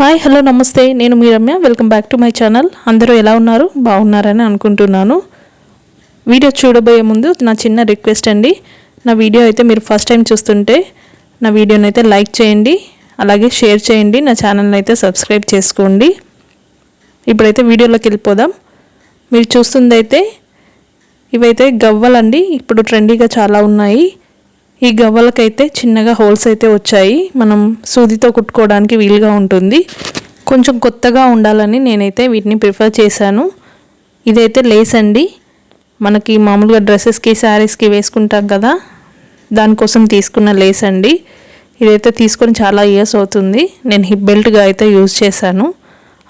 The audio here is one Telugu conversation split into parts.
హాయ్ హలో నమస్తే. నేను మీ Ramya. Welcome back to my channel అందరూ ఎలా ఉన్నారు? బాగున్నారని అనుకుంటున్నాను. వీడియో చూడబోయే ముందు నా చిన్న రిక్వెస్ట్ అండి. నా వీడియో అయితే మీరు ఫస్ట్ టైం చూస్తుంటే నా వీడియోని అయితే లైక్ చేయండి. అలాగే షేర్ చేయండి. నా ఛానల్ని అయితే సబ్స్క్రైబ్ చేసుకోండి. ఇప్పుడైతే వీడియోలోకి వెళ్ళిపోదాం. మీరు చూస్తుందైతే అయితే ఇవైతే గవ్వలండి. ఇప్పుడు ట్రెండీగా చాలా ఉన్నాయి. ఈ గవ్వలకైతే చిన్నగా హోల్స్ అయితే వచ్చాయి. మనం సూదితో కుట్టుకోవడానికి వీలుగా ఉంటుంది. కొంచెం కొత్తగా ఉండాలని నేనైతే వీటిని ప్రిఫర్ చేశాను. ఇదైతే లేస్ అండి. మనకి మామూలుగా డ్రెస్సెస్కి శారీస్కి వేసుకుంటాం కదా. దానికోసం తీసుకున్న లేస్ అండి. ఇదైతే తీసుకొని చాలా ఇయర్స్ అవుతుంది. నేను హిప్ బెల్ట్గా అయితే యూజ్ చేశాను.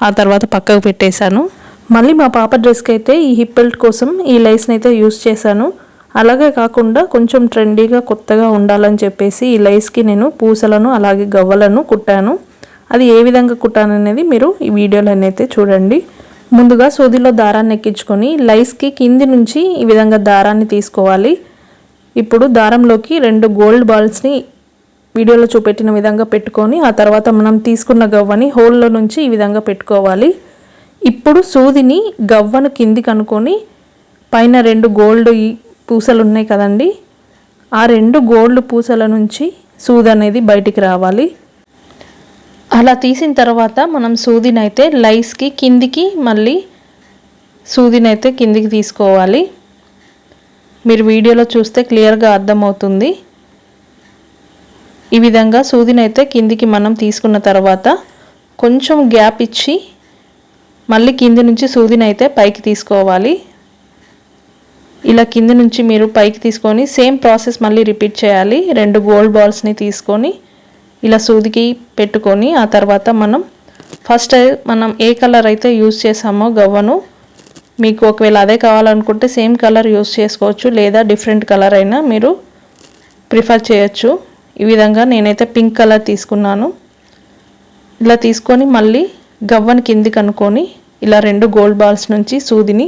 ఆ తర్వాత పక్కకు పెట్టేశాను. మళ్ళీ మా పాప డ్రెస్కి అయితే ఈ హిప్ బెల్ట్ కోసం ఈ లైస్ని అయితే యూజ్ చేశాను. అలాగే కాకుండా కొంచెం ట్రెండీగా కొత్తగా ఉండాలని చెప్పేసి ఈ లైస్కి నేను పూసలను అలాగే గవ్వలను కుట్టాను. అది ఏ విధంగా కుట్టాను అనేది మీరు ఈ వీడియోలో అయితే చూడండి. ముందుగా సూదిలో దారాన్ని ఎక్కించుకొని లైస్కి కింది నుంచి ఈ విధంగా దారాన్ని తీసుకోవాలి. ఇప్పుడు దారంలోకి రెండు గోల్డ్ బాల్స్ని వీడియోలో చూపెట్టిన విధంగా పెట్టుకొని ఆ తర్వాత మనం తీసుకున్న గవ్వని హోల్లో నుంచి ఈ విధంగా పెట్టుకోవాలి. ఇప్పుడు సూదిని గవ్వను కింది కనుకొని పైన రెండు గోల్డ్ పూసలు ఉన్నాయి కదండి. ఆ రెండు గోల్డ్ పూసల నుంచి సూది అనేది బయటికి రావాలి. అలా తీసిన తర్వాత మనం సూదినైతే లైస్కి కిందికి మళ్ళీ సూదినైతే కిందికి తీసుకోవాలి. మీరు వీడియోలో చూస్తే క్లియర్గా అర్థమవుతుంది. ఈ విధంగా సూదినైతే కిందికి మనం తీసుకున్న తర్వాత కొంచెం గ్యాప్ ఇచ్చి మళ్ళీ కింది నుంచి సూదినైతే పైకి తీసుకోవాలి. ఇలా కింద నుంచి మీరు పైకి తీసుకొని సేమ్ ప్రాసెస్ మళ్ళీ రిపీట్ చేయాలి. రెండు గోల్డ్ బాల్స్ని తీసుకొని ఇలా సూదికి పెట్టుకొని ఆ తర్వాత మనం ఫస్ట్ మనం ఏ కలర్ అయితే యూజ్ చేసామో గవ్వను మీకు ఒకవేళ అదే కావాలనుకుంటే సేమ్ కలర్ యూజ్ చేసుకోవచ్చు లేదా డిఫరెంట్ కలర్ అయినా మీరు ప్రిఫర్ చేయొచ్చు. ఈ విధంగా నేనైతే పింక్ కలర్ తీసుకున్నాను. ఇలా తీసుకొని మళ్ళీ గవ్వని కింది కనుక్కొని ఇలా రెండు గోల్డ్ బాల్స్ నుంచి సూదిని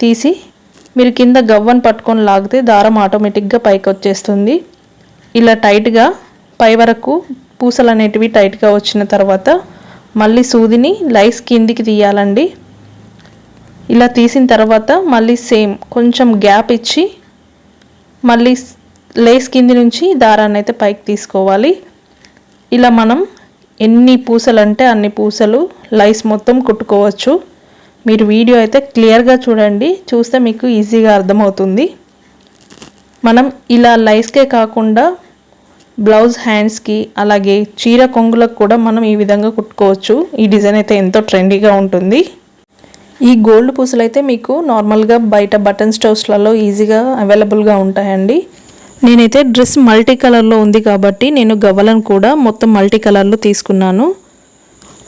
తీసి మీరు కింద గవ్వను పట్టుకొని లాగితే దారం ఆటోమేటిక్గా పైకి వచ్చేస్తుంది. ఇలా టైట్గా పై వరకు పూసలు అనేటివి టైట్గా వచ్చిన తర్వాత మళ్ళీ సూదిని లైస్ కిందికి తీయాలండి. ఇలా తీసిన తర్వాత మళ్ళీ సేమ్ కొంచెం గ్యాప్ ఇచ్చి మళ్ళీ లేస్ కింది నుంచి దారాన్ని అయితే పైకి తీసుకోవాలి. ఇలా మనం ఎన్ని పూసలు అంటే అన్ని పూసలు లైస్ మొత్తం కుట్టుకోవచ్చు. మీరు వీడియో అయితే క్లియర్గా చూడండి. చూస్తే మీకు ఈజీగా అర్థమవుతుంది. మనం ఇలా లైస్కే కాకుండా బ్లౌజ్ హ్యాండ్స్కి అలాగే చీర కొంగులకు కూడా మనం ఈ విధంగా కుట్టుకోవచ్చు. ఈ డిజైన్ అయితే ఎంతో ట్రెండీగా ఉంటుంది. ఈ గోల్డ్ పూసలు అయితే మీకు నార్మల్గా బయట బటన్ స్టవ్స్లలో ఈజీగా అవైలబుల్గా ఉంటాయండి. నేనైతే డ్రెస్ మల్టీ కలర్లో ఉంది కాబట్టి నేను గవ్వలను కూడా మొత్తం మల్టీ కలర్లో తీసుకున్నాను.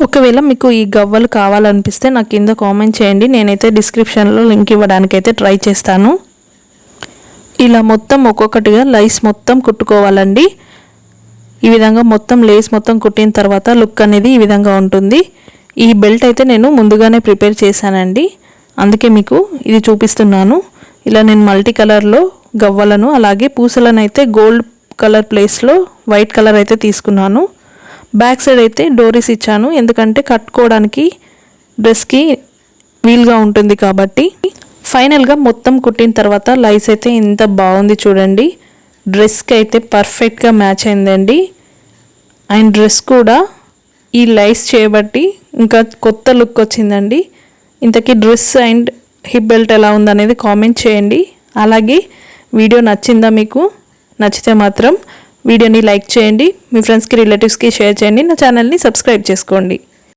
ఒకవేళ మీకు ఈ గవ్వలు కావాలనిపిస్తే నాకు కింద కామెంట్ చేయండి. నేనైతే డిస్క్రిప్షన్లో లింక్ ఇవ్వడానికి అయితే ట్రై చేస్తాను. ఇలా మొత్తం ఒక్కొక్కటిగా లైస్ మొత్తం కుట్టుకోవాలండి. ఈ విధంగా మొత్తం లేస్ మొత్తం కుట్టిన తర్వాత లుక్ అనేది ఈ విధంగా ఉంటుంది. ఈ బెల్ట్ అయితే నేను ముందుగానే ప్రిపేర్ చేశానండి. అందుకే మీకు ఇది చూపిస్తున్నాను. ఇలా నేను మల్టీ కలర్లో గవ్వలను అలాగే పూసలను అయితే గోల్డ్ కలర్ ప్లేస్లో వైట్ కలర్ అయితే తీసుకున్నాను. బ్యాక్ సైడ్ అయితే డోరీస్ ఇచ్చాను. ఎందుకంటే కట్టుకోవడానికి డ్రెస్కి వీల్గా ఉంటుంది కాబట్టి. ఫైనల్గా మొత్తం కుట్టిన తర్వాత లైస్ అయితే ఇంత బాగుంది చూడండి. డ్రెస్కి అయితే పర్ఫెక్ట్గా మ్యాచ్ అయిందండి. అండ్ డ్రెస్ కూడా ఈ లైస్ చేయబట్టి ఇంకా కొత్త లుక్ వచ్చిందండి. ఇంతకీ డ్రెస్ అండ్ హిప్ బెల్ట్ ఎలా ఉందనేది కామెంట్ చేయండి. అలాగే వీడియో నచ్చిందా మీకు? నచ్చితే మాత్రం వీడియోని లైక్ చేయండి మీ ఫ్రెండ్స్కి రిలేటివ్స్కి షేర్ చేయండి నా ఛానల్ని సబ్స్క్రైబ్ చేసుకోండి.